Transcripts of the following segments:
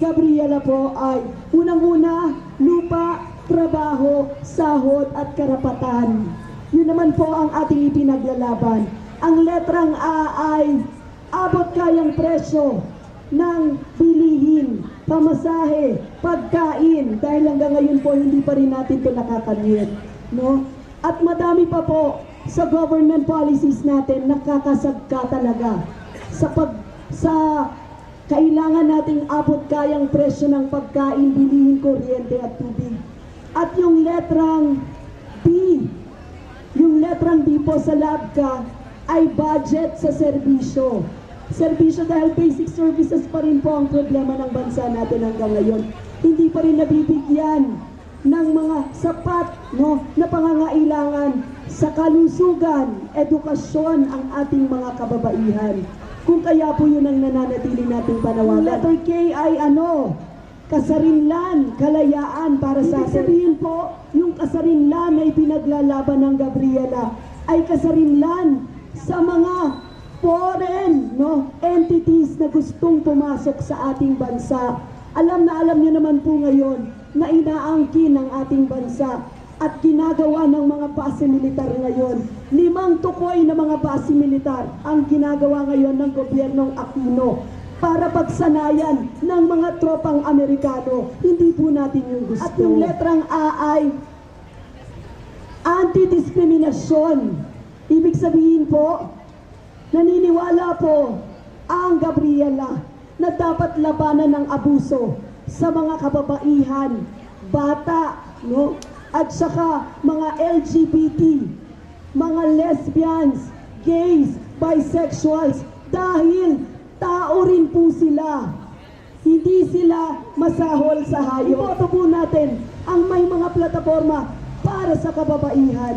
Gabriela po ay unang-una, lupa, trabaho, sahod at karapatan. Yun naman po ang ating ipinaglalaban. Ang letrang A ay abot kayang presyo ng bilihin, pamasahe, pagkain dahil hanggang ngayon po hindi pa rin natin ito nakakamit. No? At madami pa po sa government policies natin nakakasagka talaga sa pag sa kailangan nating abot kayang presyo ng pagkain, bilihin, kuryente at tubig. At yung letrang B, yung letrang B po sa LABCA ay budget sa serbisyo. Serbisyo dahil basic services pa rin po ang problema ng bansa natin hanggang ngayon. Hindi pa rin nabibigyan ng mga sapat no, na pangangailangan sa kalusugan, edukasyon ang ating mga kababaihan. Kung kaya po yun ang nananatili nating panawagan. Letter K ay ano? Kasarinlan, kalayaan para sa atin. sabihin po, yung kasarinlan na ipinaglalaban ng Gabriela ay kasarinlan sa mga foreign no, entities na gustong pumasok sa ating bansa. Alam na alam niyo naman po ngayon na inaangkin ng ating bansa at ginagawa ng mga base militar ngayon. Limang tukoy na mga base militar ang ginagawa ngayon ng gobyernong Aquino para pagsanayan ng mga tropang Amerikano. Hindi po natin yung gusto. At yung letrang A ay anti-diskriminasyon. Ibig sabihin po, naniniwala po ang Gabriela na dapat labanan ng abuso sa mga kababaihan, bata, no? At saka mga LGBT, mga lesbians, gays, bisexuals, dahil tao rin po sila. Hindi sila masahol sa hayop. Iboto po natin ang may mga plataforma para sa kababaihan.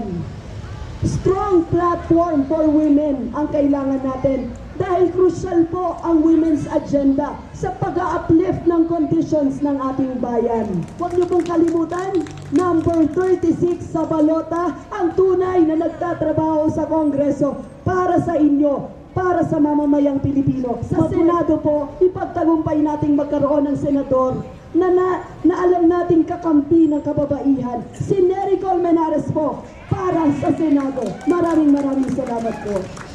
Strong platform for women ang kailangan natin dahil crucial po ang women's agenda sa pag-uplift ng conditions ng ating bayan. Huwag niyo pong kalimutan, number 36 sa balota, ang tunay na nagtatrabaho sa Kongreso para sa inyo, para sa mamamayang Pilipino. Sa Senado po, ipagtagumpay nating magkaroon ng senador na, na, na alam nating kakampi ng kababaihan. Si Nery Colmenares po para sa Senado. Maraming maraming salamat po.